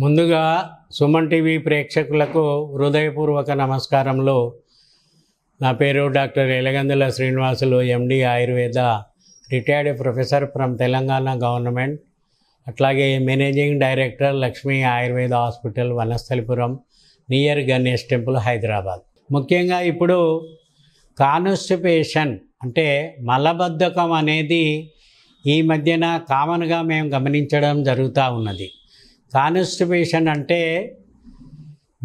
ముందుగా సుమన్ టీవీ ప్రేక్షకులకు హృదయపూర్వక నమస్కారములు. నా పేరు doctor Elagandula Srinivasulu MD Ayurveda retired professor from Telangana government. అట్లాగే managing director Lakshmi Ayurveda hospital Vanasthalipuram near Ganesh temple Hyderabad. ముఖ్యంగా ఇప్పుడు కాన్స్టిపేషన్ అంటే మలబద్ధకం అనేది ఈ మధ్యన కామన్గా మేము గమనించడం జరుగుతూ ఉన్నది. కాన్స్టిపేషన్ అంటే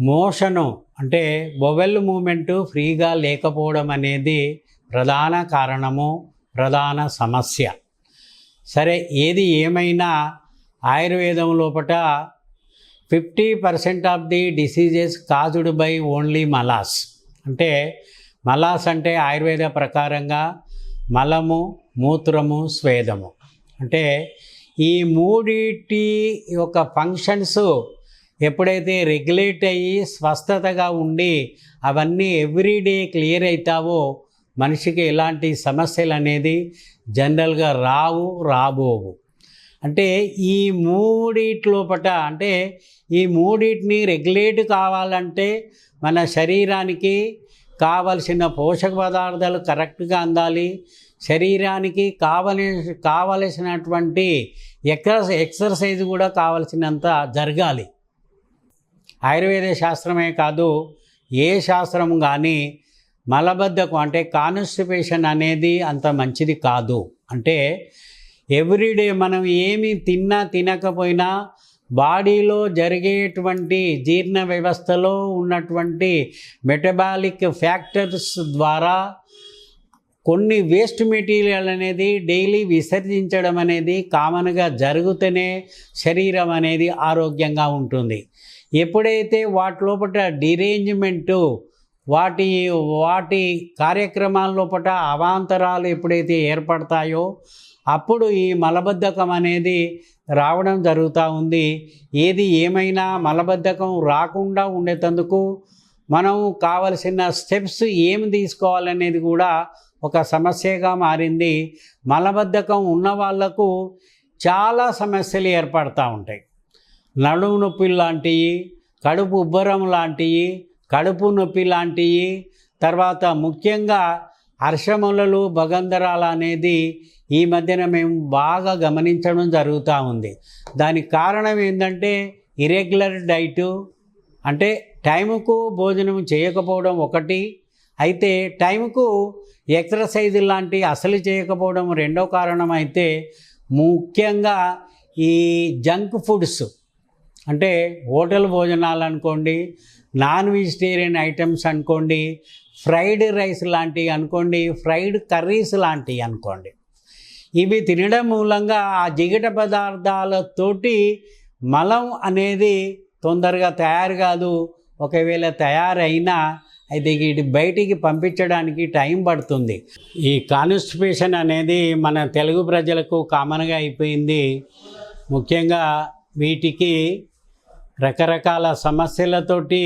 మోషను అంటే బొవెల్ మూమెంటు ఫ్రీగా లేకపోవడం అనేది ప్రధాన కారణము ప్రధాన సమస్య. సరే ఏది ఏమైనా ఆయుర్వేదం లోపట fifty percent of the diseases caused by only malas. అంటే మలాస్ అంటే ఆయుర్వేద ప్రకారంగా మలము మూత్రము స్వేదము. అంటే ఈ మూడిటి యొక్క ఫంక్షన్స్ ఎప్పుడైతే రెగ్యులేట్ అయ్యి స్వస్థతగా ఉండి అవన్నీ ఎవ్రీడే క్లియర్ అవుతావో మనిషికి ఎలాంటి సమస్యలు అనేది జనరల్గా రావు రాబోవు. అంటే ఈ మూడిట్లోపట అంటే ఈ మూడింటిని రెగ్యులేట్ కావాలంటే మన శరీరానికి కావలసిన పోషక పదార్థాలు కరెక్ట్గా అందాలి. శరీరానికి కావలి కావలసినటువంటి ఎక్సర్ ఎక్సర్సైజ్ కూడా కావలసినంత జరగాలి. ఆయుర్వేద శాస్త్రమే కాదు ఏ శాస్త్రం కానీ మలబద్ధకం అంటే కాన్స్టిపేషన్ అనేది అంత మంచిది కాదు. అంటే ఎవ్రీడే మనం ఏమి తిన్నా తినకపోయినా బాడీలో జరిగేటువంటి జీర్ణ వ్యవస్థలో ఉన్నటువంటి మెటబాలిక్ ఫ్యాక్టర్స్ ద్వారా కొన్ని వేస్ట్ మెటీరియల్ అనేది డైలీ విసర్జించడం అనేది కామన్గా జరుగుతూనే శరీరం అనేది ఆరోగ్యంగా ఉంటుంది. ఎప్పుడైతే వాటి లోపల డిరేంజ్మెంటు వాటి వాటి కార్యక్రమాల లోపల అవాంతరాలు ఎప్పుడైతే ఏర్పడతాయో అప్పుడు ఈ మలబద్ధకం అనేది రావడం జరుగుతూ ఉంది. ఏది ఏమైనా మలబద్ధకం రాకుండా ఉండేటందుకు మనం కావలసిన స్టెప్స్ ఏమి తీసుకోవాలనేది కూడా ఒక సమస్యగా మారింది. మలబద్ధకం ఉన్న వాళ్ళకు చాలా సమస్యలు ఏర్పడతా ఉంటాయి. నడుము నొప్పి లాంటివి కడుపు ఉబ్బరం లాంటివి కడుపు నొప్పి లాంటివి తర్వాత ముఖ్యంగా హర్షములలు భగంధరాలు అనేది ఈ మధ్యన మేము బాగా గమనించడం జరుగుతూ ఉంది. దానికి కారణం ఏంటంటే ఇరెగ్యులర్ డైటు అంటే టైముకు భోజనం చేయకపోవడం ఒకటి అయితే టైంకు ఎక్సర్సైజ్ లాంటి అసలు చేయకపోవడం రెండో కారణం అయితే ముఖ్యంగా ఈ జంక్ ఫుడ్స్. అంటే హోటల్ భోజనాలు అనుకోండి నాన్ వెజిటేరియన్ ఐటమ్స్ అనుకోండి ఫ్రైడ్ రైస్ లాంటివి అనుకోండి ఫ్రైడ్ కర్రీస్ లాంటివి అనుకోండి. ఇవి తినడం మూలంగా ఆ జిగట పదార్థాలతోటి మలం అనేది తొందరగా తయారు కాదు. ఒకవేళ తయారైనా అయితే వీటి బయటికి పంపించడానికి టైం పడుతుంది. ఈ కాన్స్టిపేషన్ అనేది మన తెలుగు ప్రజలకు కామన్గా అయిపోయింది. ముఖ్యంగా వీటికి రకరకాల సమస్యలతోటి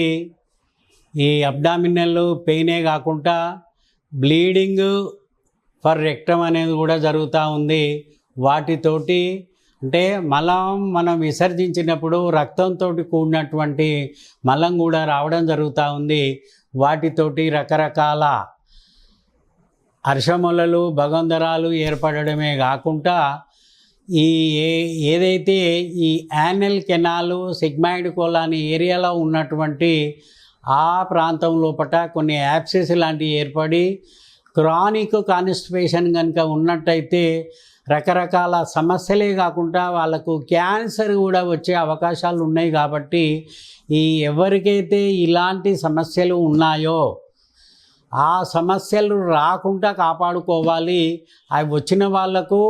ఈ అబ్డామినల్ పెయినే కాకుండా బ్లీడింగ్ ఫర్ రెక్టం అనేది కూడా జరుగుతూ ఉంది. వాటితోటి అంటే మలం మనం విసర్జించినప్పుడు రక్తంతో కూడినటువంటి మలం కూడా రావడం జరుగుతూ ఉంది. వాటితోటి రకరకాల హర్షములలు భగంధరాలు ఏర్పడడమే కాకుండా ఈ ఏ ఏదైతే ఈ యానల్ కెనాలు సిగ్మాయిడ్ కోలాని ఏరియాలో ఉన్నటువంటి ఆ ప్రాంతం లోపల కొన్ని యాప్సెస్ లాంటివి ఏర్పడి క్రానిక్ కాన్స్టిపేషన్ కనుక ఉన్నట్టయితే రకరకాల సమస్యలే కాకుండా వాళ్ళకు క్యాన్సర్ కూడా వచ్చే అవకాశాలు ఉన్నాయి కాబట్టి ఈ ఎవరికైతే ఇలాంటి సమస్యలు ఉన్నాయో ఆ సమస్యలు రాకుండా కాపాడుకోవాలి. అవి వచ్చిన వాళ్ళకు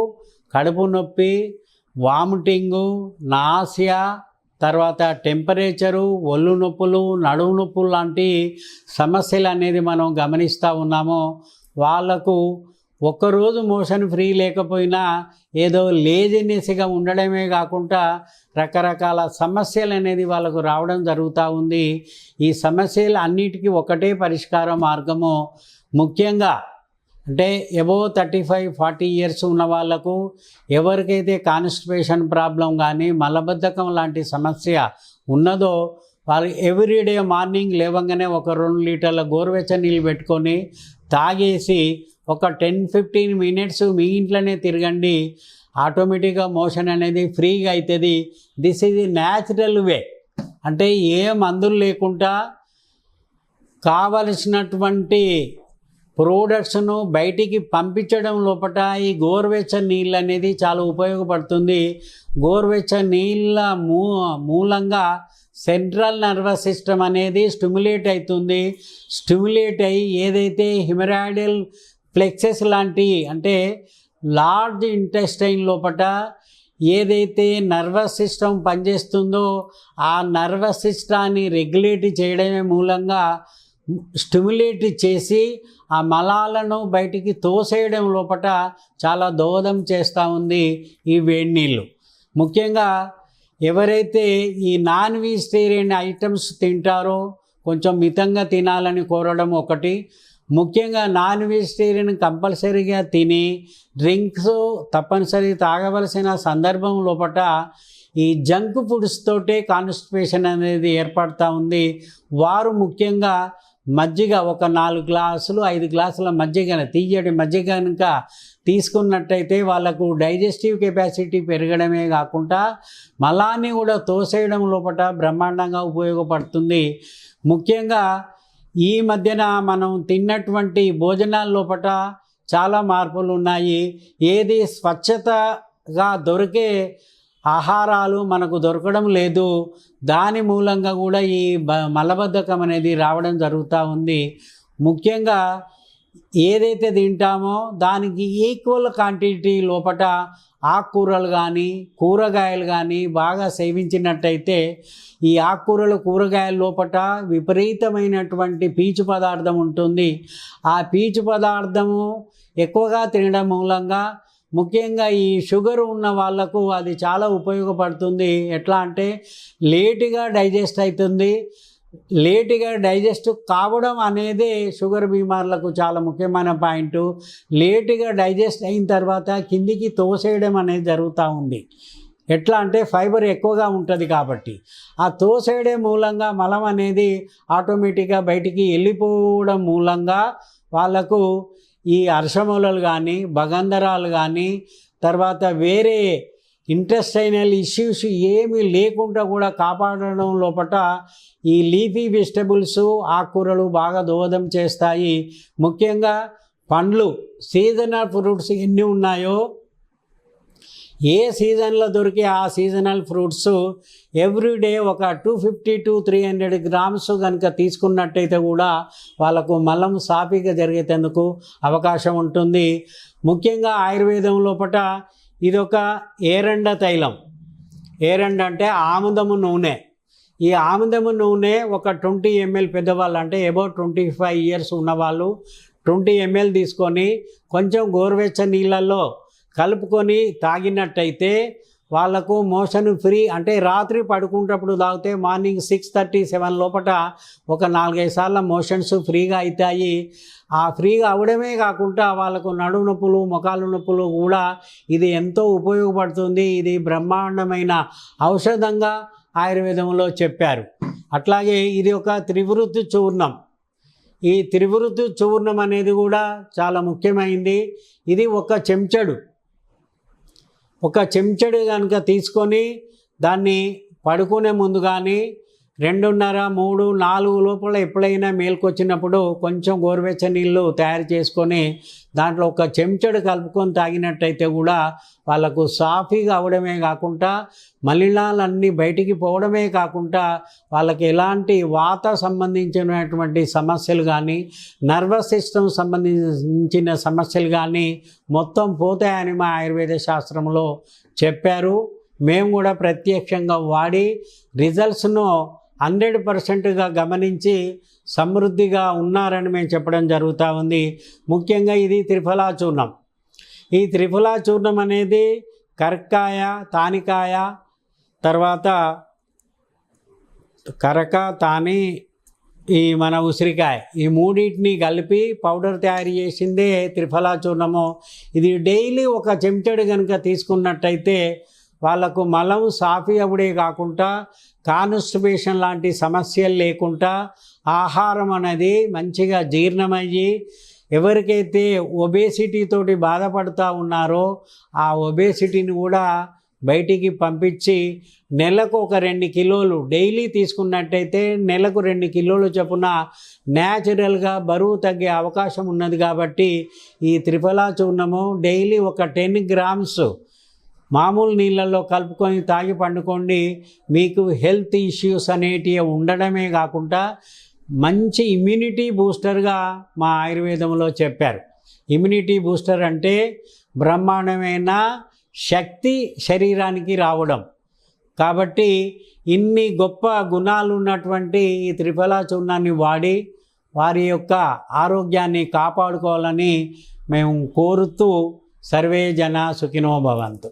కడుపు నొప్పి వామిటింగు నాసియా తర్వాత టెంపరేచరు ఒళ్ళు నొప్పులు నడుము నొప్పులు లాంటి సమస్యలు అనేది మనం గమనిస్తూ ఉన్నామో వాళ్ళకు ఒక్కరోజు మోషన్ ఫ్రీ లేకపోయినా ఏదో లేజినెస్గా ఉండడమే కాకుండా రకరకాల సమస్యలు అనేది వాళ్ళకు రావడం జరుగుతూ ఉంది. ఈ సమస్యలు అన్నిటికీ ఒకటే పరిష్కార మార్గము. ముఖ్యంగా అంటే above thirty five forty years ఉన్న వాళ్ళకు ఎవరికైతే కాన్స్టిపేషన్ ప్రాబ్లం కానీ మలబద్ధకం లాంటి సమస్య ఉన్నదో వాళ్ళు ఎవ్రీడే మార్నింగ్ లేవగానే ఒక రెండు లీటర్ల గోరువెచ్చ నీళ్ళు పెట్టుకొని తాగేసి ఒక టెన్ ఫిఫ్టీన్ మినిట్స్ మీ ఇంట్లోనే తిరగండి. ఆటోమేటిక్గా మోషన్ అనేది ఫ్రీగా అవుతుంది దిస్ ఈజ్ న్యాచురల్ వే అంటే ఏ మందులు లేకుండా కావలసినటువంటి ప్రోడక్ట్స్ను బయటికి పంపించడం లోపల ఈ గోరువెచ్చ నీళ్ళు అనేది చాలా ఉపయోగపడుతుంది. గోరువెచ్చ నీళ్ళ మూ మూలంగా సెంట్రల్ నర్వస్ సిస్టమ్ అనేది స్టిమ్యులేట్ అవుతుంది. స్టిమ్యులేట్ అయ్యి ఏదైతే హిమరాయిడల్ ఫ్లెక్సెస్ లాంటి అంటే లార్జ్ ఇంటెస్టైన్ లోపల ఏదైతే నర్వస్ సిస్టమ్ పనిచేస్తుందో ఆ నర్వస్ సిస్టాన్ని రెగ్యులేట్ చేయడమే మూలంగా స్టిమ్యులేట్ చేసి ఆ మలాలను బయటికి తోసేయడం లోపల చాలా దోహదం చేస్తూ ఉంది ఈ వేడి నీళ్ళు. ముఖ్యంగా ఎవరైతే ఈ నాన్ వెజిటేరియన్ ఐటమ్స్ తింటారో కొంచెం మితంగా తినాలని కోరడం ఒకటి. ముఖ్యంగా నాన్ వెజిటేరియన్ కంపల్సరీగా తిని డ్రింక్స్ తప్పనిసరి తాగవలసిన సందర్భం లోపల ఈ జంక్ ఫుడ్స్ తోటే కాన్స్టిపేషన్ అనేది ఏర్పడుతూ ఉంది. వారు ముఖ్యంగా మజ్జిగ ఒక నాలుగు గ్లాసులు ఐదు గ్లాసుల మజ్జిగ తీయడి మజ్జిగ కనుక తీసుకున్నట్టయితే వాళ్ళకు డైజెస్టివ్ కెపాసిటీ పెరగడమే కాకుండా మలాన్ని కూడా తోసేయడం లోపల బ్రహ్మాండంగా ఉపయోగపడుతుంది. ముఖ్యంగా ఈ మధ్యన మనం తిన్నటువంటి భోజనాల లోపల చాలా మార్పులు ఉన్నాయి. ఏది స్వచ్ఛతగా దొరికే ఆహారాలు మనకు దొరకడం లేదు. దాని మూలంగా కూడా ఈ బ మలబద్ధకం అనేది రావడం జరుగుతూ ఉంది. ముఖ్యంగా ఏదైతే తింటామో దానికి ఈక్వల్ క్వాంటిటీ లోపల ఆకుకూరలు కానీ కూరగాయలు కానీ బాగా సేవించినట్టయితే ఈ ఆకుకూరలు కూరగాయల లోపల విపరీతమైనటువంటి పీచు పదార్థం ఉంటుంది. ఆ పీచు పదార్థము ఎక్కువగా తినడం మూలంగా ముఖ్యంగా ఈ షుగర్ ఉన్న వాళ్ళకు అది చాలా ఉపయోగపడుతుంది. ఎట్లా అంటే లేటుగా డైజెస్ట్ అవుతుంది లేటుగా డైజెస్ట్ కావడం అనేది షుగర్ బీమార్లకు చాలా ముఖ్యమైన పాయింట్. లేటుగా డైజెస్ట్ అయిన తర్వాత కిందికి తోసేయడం అనేది జరుగుతూ ఉంది. ఎట్లా అంటే ఫైబర్ ఎక్కువగా ఉంటుంది కాబట్టి. ఆ తోసేయడం మూలంగా మలం అనేది ఆటోమేటిక్గా బయటికి వెళ్ళిపోవడం మూలంగా వాళ్ళకు ఈ అర్షమూలలు కానీ భగంధరాలు కానీ తర్వాత వేరే ఇంటెస్టైనల్ ఇష్యూస్ ఏమీ లేకుండా కూడా కాపాడడం లోపల ఈ లీఫీ వెజిటబుల్స్ ఆకుకూరలు బాగా దోహదం చేస్తాయి. ముఖ్యంగా పండ్లు సీజనల్ ఫ్రూట్స్ ఎన్ని ఉన్నాయో ఏ సీజన్లో దొరికే ఆ సీజనల్ ఫ్రూట్స్ ఎవ్రీడే ఒక two fifty to three hundred grams కనుక తీసుకున్నట్టయితే కూడా వాళ్ళకు మలం సాఫీగా జరిగేటందుకు అవకాశం ఉంటుంది. ముఖ్యంగా ఆయుర్వేదం లోపల ఇది ఒక ఏరండ తైలం. ఏరండ అంటే ఆముదము నూనె. ఈ ఆముదము నూనె ఒక ట్వంటీ ఎంఎల్ పెద్దవాళ్ళు అంటే అబౌట్ ట్వంటీ ఫైవ్ ఇయర్స్ ఉన్నవాళ్ళు ట్వంటీ ఎంఎల్ తీసుకొని కొంచెం గోరువెచ్చ నీళ్ళల్లో కలుపుకొని తాగినట్టయితే వాళ్ళకు మోషన్ ఫ్రీ అంటే రాత్రి పడుకుంటప్పుడు తాగితే మార్నింగ్ సిక్స్ థర్టీ సెవెన్ లోపల ఒక నాలుగైదు సార్లు మోషన్స్ ఫ్రీగా అవుతాయి. ఆ ఫ్రీగా అవడమే కాకుండా వాళ్ళకు నడుము నొప్పులు మొఖాలు నొప్పులు కూడా ఇది ఎంతో ఉపయోగపడుతుంది. ఇది బ్రహ్మాండమైన ఔషధంగా ఆయుర్వేదంలో చెప్పారు. అట్లాగే ఇది ఒక త్రివృత్తి చూర్ణం. ఈ త్రివృత్తి చూర్ణం అనేది కూడా చాలా ముఖ్యమైంది. ఇది ఒక చెంచడు. ఒక చెంచడి కనుక తీసుకొని దాన్ని పడుకునే ముందు కానీ రెండున్నర మూడు నాలుగు లోపల ఎప్పుడైనా మేల్కొచ్చినప్పుడు కొంచెం గోరువెచ్చ నీళ్ళు తయారు చేసుకొని దాంట్లో ఒక చెంచడు కలుపుకొని తాగినట్టయితే కూడా వాళ్ళకు సాఫీగా అవడమే కాకుండా మలినాలన్నీ బయటికి పోవడమే కాకుండా వాళ్ళకి ఎలాంటి వాత సంబంధించినటువంటి సమస్యలు కానీ నర్వస్ సిస్టమ్ సంబంధించిన సమస్యలు కానీ మొత్తం పోతాయని మా ఆయుర్వేద శాస్త్రంలో చెప్పారు. మేము కూడా ప్రత్యక్షంగా వాడి రిజల్ట్స్ను హండ్రెడ్ పర్సెంట్గా గమనించి సమృద్ధిగా ఉన్నారని మేము చెప్పడం జరుగుతూ ఉంది. ముఖ్యంగా ఇది త్రిఫలా చూర్ణం. ఈ త్రిఫలా చూర్ణం అనేది కరక్కాయ తానికాయ తర్వాత కరక తాని ఈ మన ఉసిరికాయ. ఈ మూడింటిని కలిపి పౌడర్ తయారు చేసిందే త్రిఫలా చూర్ణము. ఇది డైలీ ఒక చెంచడు కనుక తీసుకున్నట్టయితే వాళ్ళకు మలం సాఫీ అవుడే కాకుండా కాన్స్టిపేషన్ లాంటి సమస్యలు లేకుండా ఆహారం అనేది మంచిగా జీర్ణమయ్యి ఎవరికైతే ఒబేసిటీతోటి బాధపడుతూ ఉన్నారో ఆ ఒబేసిటీని కూడా బయటికి పంపించి నెలకు ఒక రెండు కిలోలు డైలీ తీసుకున్నట్టయితే నెలకు రెండు కిలోలు చొప్పున న్యాచురల్గా బరువు తగ్గే అవకాశం ఉన్నది కాబట్టి ఈ త్రిఫలా చూర్ణము డైలీ ఒక టెన్ గ్రామ్స్ మామూలు నీళ్ళల్లో కలుపుకొని తాగి పండుకోండి. మీకు హెల్త్ ఇష్యూస్ అనేటివి ఉండడమే కాకుండా మంచి ఇమ్యూనిటీ బూస్టర్గా మా ఆయుర్వేదంలో చెప్పారు. ఇమ్యూనిటీ బూస్టర్ అంటే బ్రహ్మాండమైన శక్తి శరీరానికి రావడం. కాబట్టి ఇన్ని గొప్ప గుణాలు ఉన్నటువంటి ఈ త్రిఫలా చూర్ణాన్ని వాడి వారి యొక్క ఆరోగ్యాన్ని కాపాడుకోవాలని మేము కోరుతూ సర్వే జన సుఖినో భవంతు.